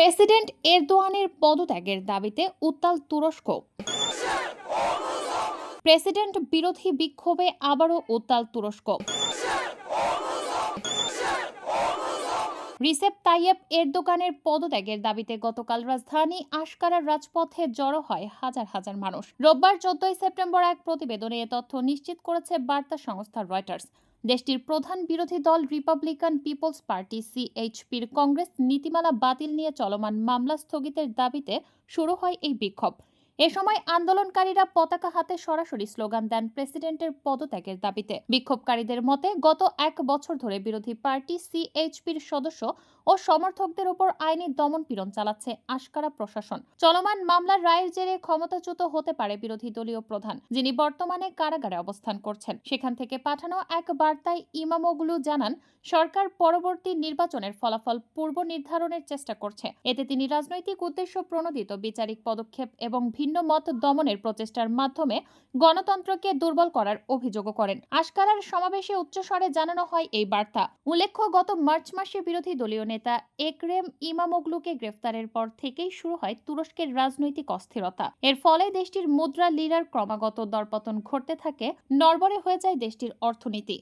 President এরদোয়ানের পদত্যাগের দাবিতে উত্তাল তুরস্ক। প্রেসিডেন্ট বিরোধী বিক্ষোভে আবারও উত্তাল তুরস্ক। রিসেপ তাইয়েব এরদোগানের পদত্যাগের দাবিতে গতকাল রাজধানী আশকারার রাজপথে জড়ো হয় হাজার হাজার মানুষ। রোববার চোদ্দই সেপ্টেম্বর এক প্রতিবেদনে এ তথ্য নিশ্চিত করেছে বার্তা সংস্থা রয়টার্স। দেশটির প্রধান বিরোধী দল রিপাবলিকান পিপলস পার্টি সিএইচপির কংগ্রেস নীতিমালা বাতিল নিয়ে চলমান মামলা স্থগিতের দাবিতে শুরু হয় এই বিক্ষোভ। এ সময় আন্দোলনকারীরা পতাকা হাতে সরাসরি স্লোগান দেন প্রেসিডেন্টের পদত্যাগের দাবিতে। বিক্ষোভকারীদের মতে, গত এক বছর ধরে বিরোধী পার্টি সিএইচপির সদস্য ও সমর্থকদের উপর আইনি দমন পীড়ন চালাচ্ছে আশকারা প্রশাসন। চলমান মামলার রায়ের জেরে ক্ষমতাচ্যুত হতে পারে বিরোধী দলীয় প্রধান, যিনি বর্তমানে কারাগারে অবস্থান করছেন। সেখান থেকে পাঠানো এক বার্তায় ইমামোগুলু জানান, সরকার পরবর্তী নির্বাচনের ফলাফল পূর্ব নির্ধারণের চেষ্টা করছে। এতে তিনি রাজনৈতিক উদ্দেশ্য প্রণোদিত বিচারিক পদক্ষেপ এবং ভিন্ন মত দমনের প্রচেষ্টার মাধ্যমে গণতন্ত্রকে দুর্বল করার অভিযোগও করেন। আশকারার সমাবেশে উচ্চস্বরে জানানো হয় এই বার্তা। উল্লেখ্য, গত মার্চ মাসে বিরোধী দলীয় নেতা একরেম ইমামোগলুকে গ্রেফতারের পর থেকেই শুরু হয় তুরস্কের রাজনৈতিক অস্থিরতা। এর ফলে দেশটির মুদ্রা লিরার ক্রমাগত দরপতন ঘটতে থাকে, নড়বড়ে হয়ে যায় দেশটির অর্থনীতি।